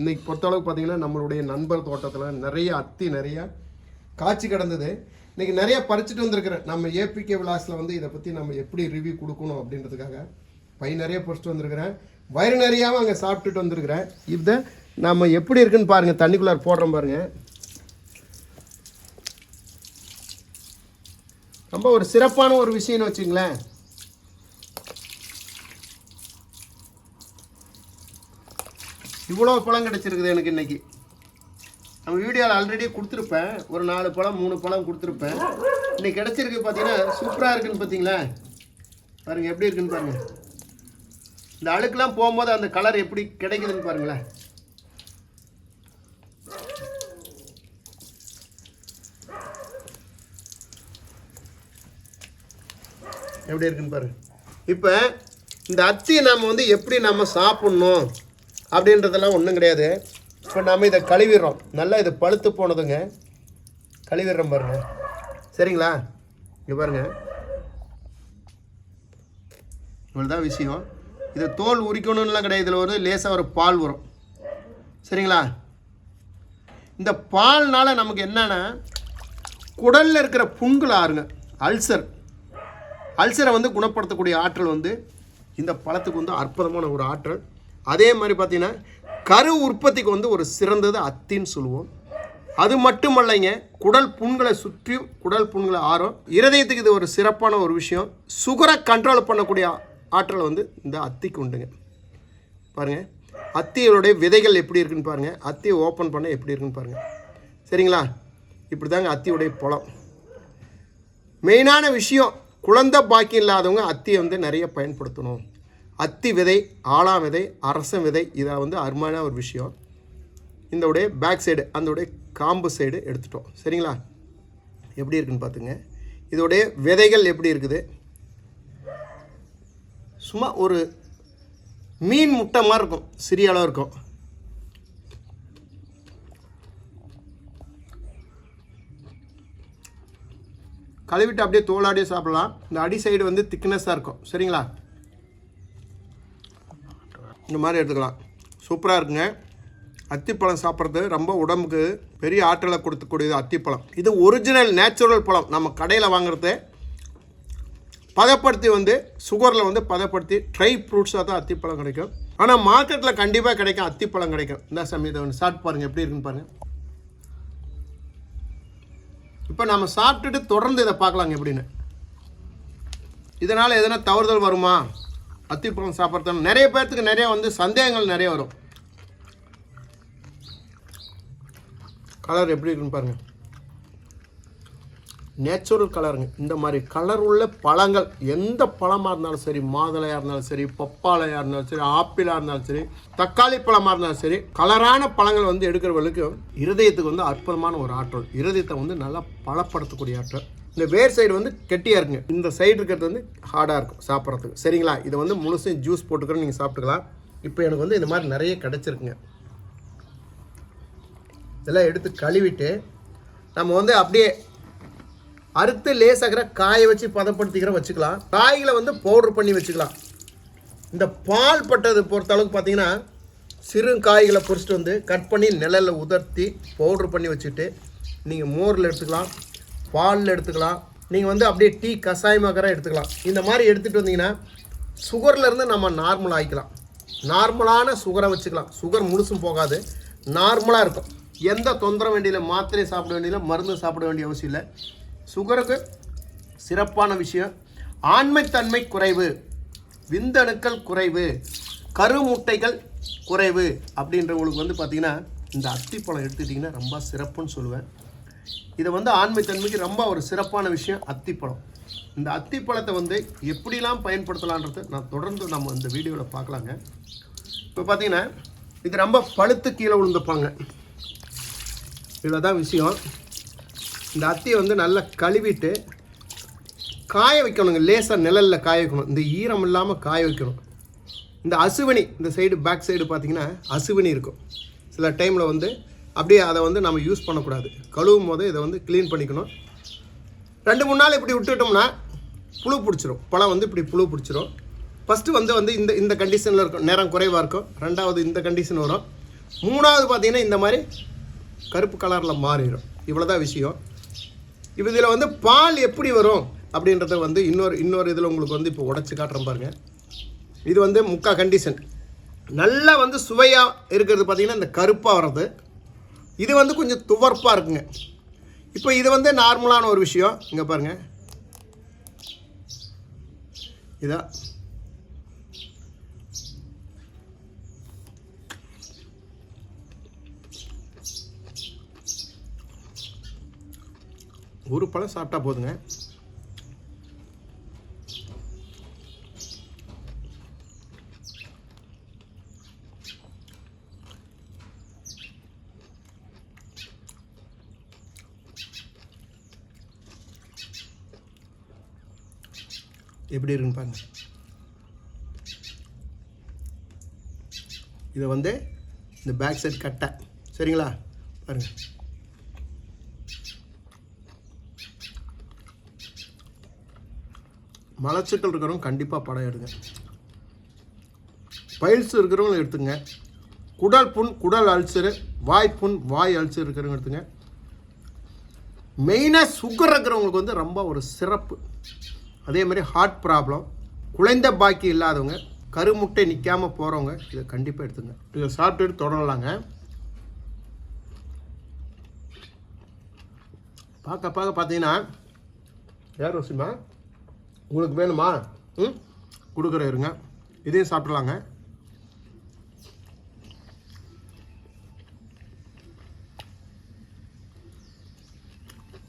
இன்னைக்கு பொறுத்தளவுக்கு பார்த்தீங்கன்னா நம்மளுடைய நண்பர் தோட்டத்தில் நிறைய அத்தி நிறைய காய்ச்சி கிடந்தது. இன்னைக்கு நிறைய பறிச்சுட்டு வந்திருக்கிறேன் நம்ம ஏபிகே விலாஸில் வந்து இதை பற்றி நம்ம எப்படி ரிவ்யூ கொடுக்கணும் அப்படின்றதுக்காக பை நிறைய பறிச்சுட்டு வந்திருக்கிறேன். வயிறு நிறையாவும் அங்கே சாப்பிட்டுட்டு வந்திருக்கிறேன். இதை நம்ம எப்படி இருக்குன்னு பாருங்கள் தண்ணிக்குள்ளார் போடுறோம் பாருங்கள் ரொம்ப ஒரு சிறப்பான ஒரு விஷயம்னு வச்சுங்களேன் இவ்வளோ பழம் கிடச்சிருக்குது எனக்கு இன்னைக்கு. நம்ம வீடியோவில் ஆல்ரெடி கொடுத்துருப்பேன். ஒரு நாலு பழம் மூணு பழம் கொடுத்துருப்பேன். இன்னைக்கு கிடச்சிருக்கு பார்த்தீங்கன்னா சூப்பராக இருக்குன்னு பார்த்தீங்களா பாருங்கள் எப்படி இருக்குன்னு பாருங்கள் இந்த அழுக்கெலாம் போகும்போது அந்த கலர் எப்படி கிடைக்குதுன்னு பாருங்களேன். எப்படி இருக்குன்னு பாருங்கள் இப்போ இந்த அத்தியை நம்ம வந்து எப்படி நம்ம சாப்பிட்ணும்? அப்படின்றதெல்லாம் ஒன்றும் கிடையாது. இப்போ நம்ம இதை கழுவிடுறோம். நல்லா இது பழுத்து போனதுங்க. கழுவிடுறோம் பாருங்க. சரிங்களா? இங்கே பாருங்க. இவ்வளோதான் விஷயம். இதை தோல் உரிக்கணும்லாம் கிடையாது. இதில் ஒரு லேசாக ஒரு பால் வரும். சரிங்களா? இந்த பால்னால் நமக்கு என்னென்னா குடலில் இருக்கிற புண்கள் ஆறுங்க. அல்சர். அல்சரை வந்து குணப்படுத்தக்கூடிய ஆற்றல் வந்து இந்த பழத்துக்கு வந்து அற்புதமான ஒரு ஆற்றல். அதே மாதிரி பார்த்தீங்கன்னா கரு உற்பத்திக்கு வந்து ஒரு சிறந்தது அத்தின்னு சொல்லுவோம். அது மட்டுமல்லைங்க குடல் புண்களை சுற்றியும் குடல் புண்களை ஆறும். இருதயத்துக்கு இது ஒரு சிறப்பான ஒரு விஷயம். சுகரை கண்ட்ரோல் பண்ணக்கூடிய ஆற்றல் வந்து இந்த அத்திக்கு உண்டுங்க. பாருங்கள் அத்தியோடைய விதைகள் எப்படி இருக்குன்னு பாருங்கள் அத்தியை ஓப்பன் பண்ண எப்படி இருக்குன்னு பாருங்கள் சரிங்களா? இப்படி தாங்க அத்தியுடைய பழம் மெயினான விஷயம் குழந்தை பாக்கியம் இல்லாதவங்க அத்தியை வந்து நிறைய பயன்படுத்தணும். அத்தி விதை ஆலா விதை அரச விதை இதை வந்து அருமையான ஒரு விஷயம். இந்த உடைய பேக் சைடு அந்த உடைய காம்பு சைடு எடுத்துட்டோம். சரிங்களா? எப்படி இருக்குன்னு பார்த்துங்க இதோடைய விதைகள் எப்படி இருக்குது? சும்மா ஒரு மீன் முட்டை மாதிரி இருக்கும். சிறிய அளவு இருக்கும். கழுவிட்டு அப்படியே தோலாடியே சாப்பிடலாம். இந்த அடி சைடு வந்து திக்னஸாக இருக்கும். சரிங்களா? இந்த மாதிரி எடுத்துக்கலாம். சூப்பராக இருக்குங்க. அத்திப்பழம் சாப்பிட்றது ரொம்ப உடம்புக்கு பெரிய ஆற்றலை கொடுக்கக்கூடியது அத்திப்பழம். இது ஒரிஜினல் நேச்சுரல் பழம். நம்ம கடையில் வாங்குறது பதப்படுத்தி வந்து சுகரில் வந்து பதப்படுத்தி ட்ரை ஃப்ரூட்ஸாக தான் அத்திப்பழம் கிடைக்கும். ஆனால் மார்க்கெட்டில் கண்டிப்பாக கிடைக்கும் அத்திப்பழம் கிடைக்கும். இந்த சமயத்தை ஒன்று சாப்பிட்டு பாருங்கள் எப்படி இருக்குன்னு பாருங்கள் இப்போ நம்ம சாப்பிட்டுட்டு தொடர்ந்து இதை பார்க்கலாங்க எப்படின்னு. இதனால் எதனா தவறுதல் வருமா? அத்திப்பழம் சாப்பிட்றதுனால நிறைய பேர்த்துக்கு நிறைய வந்து சந்தேகங்கள் நிறைய வரும். கலர் எப்படி இருக்குன்னு பாருங்க. நேச்சுரல் கலருங்க இந்த மாதிரி கலர் உள்ள பழங்கள் எந்த பழமாக இருந்தாலும் சரி மாதுளையாக இருந்தாலும் சரி பப்பாளையாக இருந்தாலும் சரி ஆப்பிளாக இருந்தாலும் சரி தக்காளி பழமாக இருந்தாலும் சரி கலரான பழங்கள் வந்து எடுக்கிறவர்களுக்கு இருதயத்துக்கு வந்து அற்புதமான ஒரு ஆற்றல். இருதயத்தை வந்து நல்லா பலப்படுத்தக்கூடிய ஆற்றல். இந்த வேர் சைடு வந்து கெட்டியாக இருக்குங்க. இந்த சைடு இருக்கிறது வந்து ஹார்டாக இருக்கும் சாப்பிட்றதுக்கு. சரிங்களா? இதை வந்து முழுசும் ஜூஸ் போட்டுக்கிறோம் நீங்கள் சாப்பிட்டுக்கலாம். இப்போ எனக்கு வந்து இந்த மாதிரி நிறைய கிடச்சிருக்குங்க. இதெல்லாம் எடுத்து கழுவிட்டு நம்ம வந்து அப்படியே அறுத்து லேசாகிற காய வச்சு பதப்படுத்திக்கிற வச்சுக்கலாம். காய்களை வந்து பவுடர் பண்ணி வச்சுக்கலாம். இந்த பால் பட்டது பொறுத்த அளவுக்கு பார்த்தீங்கன்னா சிறு காய்களை பொறிச்சிட்டு வந்து கட் பண்ணி நிழலில் உதர்த்தி பவுடர் பண்ணி வச்சுட்டு நீங்கள் மோரில் எடுத்துக்கலாம். பாலில் எடுத்துக்கலாம். நீங்கள் வந்து அப்படியே டீ கஷாயமாக்கிற எடுத்துக்கலாம். இந்த மாதிரி எடுத்துகிட்டு வந்தீங்கன்னா சுகர்லேருந்து நம்ம நார்மல் ஆகிக்கலாம் நார்மலான சுகரை வச்சுக்கலாம். சுகர் முழுசும் போகாது. நார்மலாக இருக்கும். எந்த தொந்தரவு வேண்டியில மாத்திரை சாப்பிட வேண்டியதில்லை மருந்து சாப்பிட வேண்டிய அவசியம் இல்லை. சுகருக்கு சிறப்பான விஷயம் ஆண்மைத்தன்மை குறைவு விந்தணுக்கள் குறைவு கருமுட்டைகள் குறைவு அப்படின்றவங்களுக்கு வந்து பார்த்திங்கன்னா இந்த அத்திப்பழம் எடுத்துக்கிட்டிங்கன்னா ரொம்ப சிறப்புன்னு சொல்லுவேன். இதை வந்து ஆண்மைத்தன்மைக்கு ரொம்ப ஒரு சிறப்பான விஷயம் அத்திப்பழம். இந்த அத்திப்பழத்தை வந்து எப்படிலாம் பயன்படுத்தலான்றது நான் தொடர்ந்து நம்ம இந்த வீடியோவில் பார்க்கலாங்க. இப்போ பார்த்தீங்கன்னா இது ரொம்ப பழுத்து கீழே விழுந்துப்பாங்க இவ்வளோ தான் விஷயம். இந்த அத்தியை வந்து நல்லா கழுவிட்டு காய வைக்கணுங்க. லேசாக நிழலில் காய வைக்கணும். இந்த ஈரம் இல்லாமல் காய வைக்கணும். இந்த அசுவனி இந்த சைடு பேக் சைடு பார்த்திங்கன்னா அசுவனி இருக்கும். சில டைமில் வந்து அப்படியே அதை வந்து நம்ம யூஸ் பண்ணக்கூடாது. கழுவும் போது இதை வந்து க்ளீன் பண்ணிக்கணும். ரெண்டு மூணு நாள் இப்படி விட்டுட்டோம்னா புழு பிடிச்சிரும். பழம் வந்து இப்படி புழு பிடிச்சிரும். ஃபஸ்ட்டு வந்து வந்து இந்த இந்த கண்டிஷனில் இருக்கும். நேரம் குறைவாக இருக்கும். ரெண்டாவது இந்த கண்டிஷன் வரும். மூணாவது பார்த்தீங்கன்னா இந்த மாதிரி கருப்பு கலரில் மாறிடும் இவ்வளோதான் விஷயம். இப்போ இதில் வந்து பால் எப்படி வரும் அப்படின்றத வந்து இன்னொரு இன்னொரு இதில் உங்களுக்கு வந்து இப்போ உடச்சி காட்டுறேன் பாருங்கள் இது வந்து முக்கா கண்டிஷன் நல்லா வந்து சுவையாக இருக்கிறது பார்த்தீங்கன்னா இந்த கருப்பாக வர்றது. இது வந்து கொஞ்சம் துவர்ப்பாக இருக்குங்க. இப்போ இது வந்து நார்மலான ஒரு விஷயம். இங்கே பாருங்கள் இதா. ஒரு பழம் சாப்பிட்டா போதுங்க. எப்படி இருக்குன்னு பாருங்க. இதை வந்து இந்த பேக் சைட் கட்டை. சரிங்களா? பாருங்க. மலச்சிக்கல் இருக்கிறவங்க கண்டிப்பாக படம் எடுங்க. பயில்ஸ் இருக்கிறவங்க எடுத்துங்க குடல் புண் குடல் அல்சரு வாய் புண் வாய் அல்சர் இருக்கிறவங்க எடுத்துங்க மெயினாக சுகர் இருக்கிறவங்களுக்கு வந்து ரொம்ப ஒரு சிறப்பு. அதே மாதிரி ஹார்ட் ப்ராப்ளம் குழந்த பாக்கி இல்லாதவங்க கருமுட்டை நிற்காமல் போகிறவங்க இதை கண்டிப்பாக எடுத்துங்க. இதை சாப்பிட்டுட்டு தொடரலாங்க. பார்க்க பார்க்க பார்த்தீங்கன்னா யார் ரோசிமா உங்களுக்கு வேணுமா? ம்? கொடுக்குற இருங்க. இதையும் சாப்பிட்லாங்க.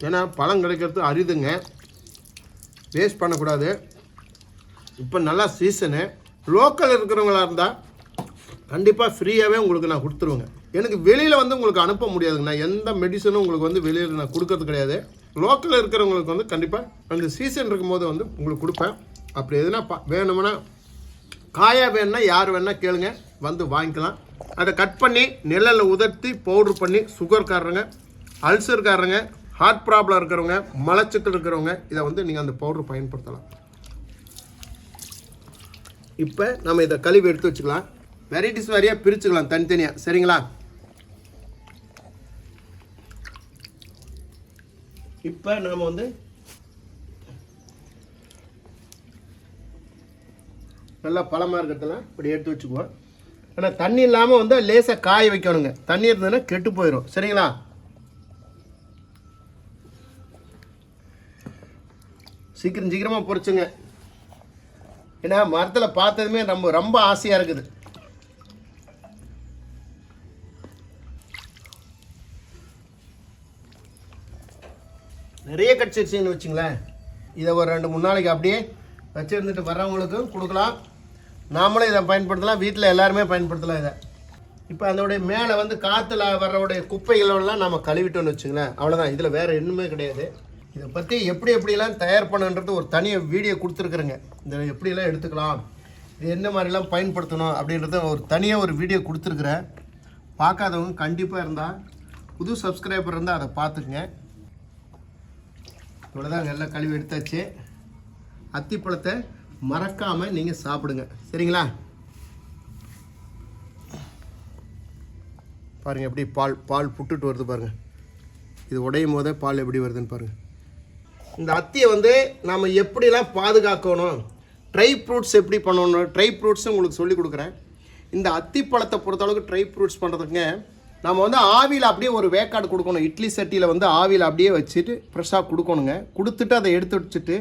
ஏன்னா பழம் கிடைக்கிறது அரிதுங்க. வேஸ்ட் பண்ணக்கூடாது. இப்போ நல்லா சீசனு லோக்கல் இருக்கிறவங்களா இருந்தால் கண்டிப்பாக ஃப்ரீயாகவே உங்களுக்கு நான் கொடுத்துருவேங்க. எனக்கு வெளியில் வந்து உங்களுக்கு அனுப்ப முடியாதுங்க. நான் எந்த மெடிசனும் உங்களுக்கு வந்து வெளியில் நான் கொடுக்கறது கிடையாது. லோக்கலில் இருக்கிறவங்களுக்கு வந்து கண்டிப்பாக அந்த சீசன் இருக்கும்போது வந்து உங்களுக்கு கொடுப்பேன். அப்படி எதுனா பா வேணும்னா காயாக வேணும்னா யார் வேணால் கேளுங்க. வந்து வாங்கிக்கலாம். அதை கட் பண்ணி நிழலில் உதர்த்தி பவுட்ரு பண்ணி சுகர்காரங்க அல்சர்காரங்க ஹார்ட் ப்ராப்ளம் இருக்கிறவங்க மலச்சிக்கல் இருக்கிறவங்க இதை வந்து நீங்கள் அந்த பவுடர் பயன்படுத்தலாம். இப்போ நம்ம இதை கழுவி எடுத்து வச்சுக்கலாம். வெரைட்டிஸ் வாரியாக பிரிச்சுக்கலாம் தனித்தனியாக சரிங்களா? இப்போ நாம் வந்து நல்லா பழமாக இருக்கிறதெல்லாம் இப்படி எடுத்து வச்சுக்குவோம். ஆனால் தண்ணி இல்லாமல் வந்து லேசாக காய வைக்கணுங்க. தண்ணி இருந்ததுன்னா கெட்டு போயிடும் சரிங்களா? சீக்கிரம் சீக்கிரமாக பொறிச்சுங்க ஏன்னா மரத்தில் பார்த்ததுமே நம்ம ரொம்ப ஆசையாக இருக்குது. நிறைய கட்சிருச்சுன்னு வச்சுங்களேன். இதை ஒரு ரெண்டு மூணு நாளைக்கு அப்படியே வச்சுருந்துட்டு வர்றவங்களுக்கும் கொடுக்கலாம். நாமளும் இதை பயன்படுத்தலாம். வீட்டில் எல்லாருமே பயன்படுத்தலாம் இதை. இப்போ அதோடைய மேலே வந்து காற்றுல வர்றவுடைய குப்பைகளெல்லாம் நம்ம கழுவிட்டோம்னு வச்சுங்களேன். அவ்வளோதான் இதில் வேறு இன்னுமே கிடையாது. இதை பற்றி எப்படி எப்படிலாம் தயார் பண்ணுன்றது ஒரு தனியாக வீடியோ கொடுத்துருக்குறேங்க. இந்த எப்படிலாம் எடுத்துக்கலாம் இது என்ன மாதிரிலாம் பயன்படுத்தணும் அப்படின்றத ஒரு தனியாக ஒரு வீடியோ கொடுத்துருக்குறேன். பார்க்காதவங்க கண்டிப்பாக இருந்தால் புது சப்ஸ்கிரைபர் இருந்தால் அதை பார்த்துக்குங்க. இவ்வளோதாங்க எல்லாம் கழுவி எடுத்தாச்சு. அத்திப்பழத்தை மறக்காமல் நீங்கள் சாப்பிடுங்க. சரிங்களா? பாருங்கள் எப்படி பால் பால் புட்டுட்டு வருது பாருங்கள் இது உடையும் போதே பால் எப்படி வருதுன்னு பாருங்கள் இந்த அத்தியை வந்து நாம் எப்படிலாம் பாதுகாக்கணும்? ட்ரை ஃப்ரூட்ஸ் எப்படி பண்ணணும்? ட்ரை ஃப்ரூட்ஸும் உங்களுக்கு சொல்லி கொடுக்குறேன். இந்த அத்தி பழத்தை பொறுத்தளவுக்கு ட்ரை ஃப்ரூட்ஸ் பண்ணுறதுங்க நம்ம வந்து ஆவியில் அப்படியே ஒரு வேக்காடு கொடுக்கணும். இட்லி சட்டியில் வந்து ஆவியில் அப்படியே வச்சுட்டு ஃப்ரெஷ்ஷாக கொடுக்கணுங்க. கொடுத்துட்டு அதை எடுத்து வச்சுட்டு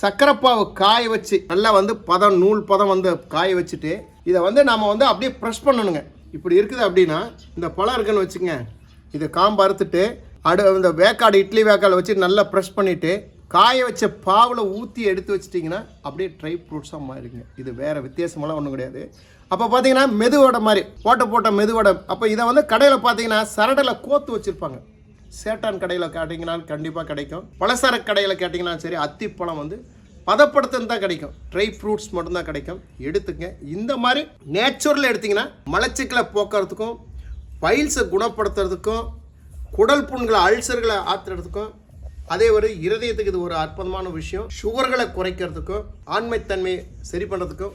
சக்கரைப்பாவை காய வச்சு நல்லா வந்து பதம் நூல் பதம் வந்து காய வச்சுட்டு இதை வந்து நம்ம வந்து அப்படியே ப்ரெஷ் பண்ணணுங்க. இப்படி இருக்குது அப்படின்னா இந்த பழம் இருக்குன்னு வச்சுக்கோங்க. இதை காம்பு அறுத்துட்டு அடு இந்த வேக்காடு இட்லி வேக்காடு வச்சு நல்லா ப்ரெஷ் பண்ணிவிட்டு காய வச்ச பாவில் ஊற்றி எடுத்து வச்சிட்டிங்கன்னா அப்படியே ட்ரை ஃப்ரூட்ஸாக மாறிடுங்க. இது வேறு வித்தியாசமெல்லாம் ஒன்றும் கிடையாது. அப்போ பார்த்தீங்கன்னா மெதுவடை மாதிரி போட்ட போட்ட மெதுவடை. அப்போ இதை வந்து கடையில் பார்த்தீங்கன்னா சரடில் கோத்து வச்சுருப்பாங்க. சேட்டான் கடையில் கேட்டிங்கன்னா கண்டிப்பாக கிடைக்கும். பலசரக்கு கடையில் கேட்டிங்கன்னா சரி அத்திப்பழம் வந்து பதப்படுத்துன்னு தான் கிடைக்கும். ட்ரை ஃப்ரூட்ஸ் மட்டும்தான் கிடைக்கும். எடுத்துங்க இந்த மாதிரி நேச்சுரல் எடுத்திங்கன்னா மலச்சிக்கலை போக்குறதுக்கும் பைல்ஸை குணப்படுத்துறதுக்கும் குடல் புண்களை அல்சர்களை ஆத்துறதுக்கும் அதே ஒரு இருதயத்துக்கு இது ஒரு அற்புதமான விஷயம். சுகர்களை குறைக்கிறதுக்கும் ஆண்மைத்தன்மையை சரி பண்ணுறதுக்கும்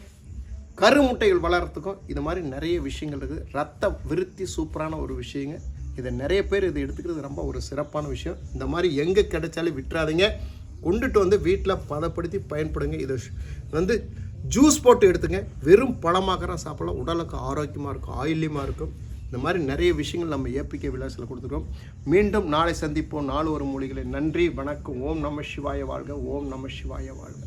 கருமுட்டைகள் வளர்கிறதுக்கும் இது மாதிரி நிறைய விஷயங்கள் இருக்குது. ரத்த விருத்தி சூப்பரான ஒரு விஷயங்க. இதை நிறைய பேர் இதை எடுத்துக்கிறது ரொம்ப ஒரு சிறப்பான விஷயம். இந்த மாதிரி எங்கே கிடைச்சாலும் விட்டுறாதீங்க. கொண்டுட்டு வந்து வீட்டில் பதப்படுத்தி பயன்படுங்க. இதை வந்து ஜூஸ் போட்டு எடுத்துங்க. வெறும் பழமாக்கற சாப்பிடலாம். உடலுக்கு ஆரோக்கியமாக இருக்கும் ஆயில்யமாக இருக்கும். இந்த மாதிரி நிறைய விஷயங்கள் நம்ம ஏபிகே விலாசில் கொடுத்துருக்கோம். மீண்டும் நாளை சந்திப்போம். நாலு ஒரு மொழிகளை நன்றி வணக்கம். ஓம் நம சிவாய வாழ்க. ஓம் நம சிவாய வாழ்க.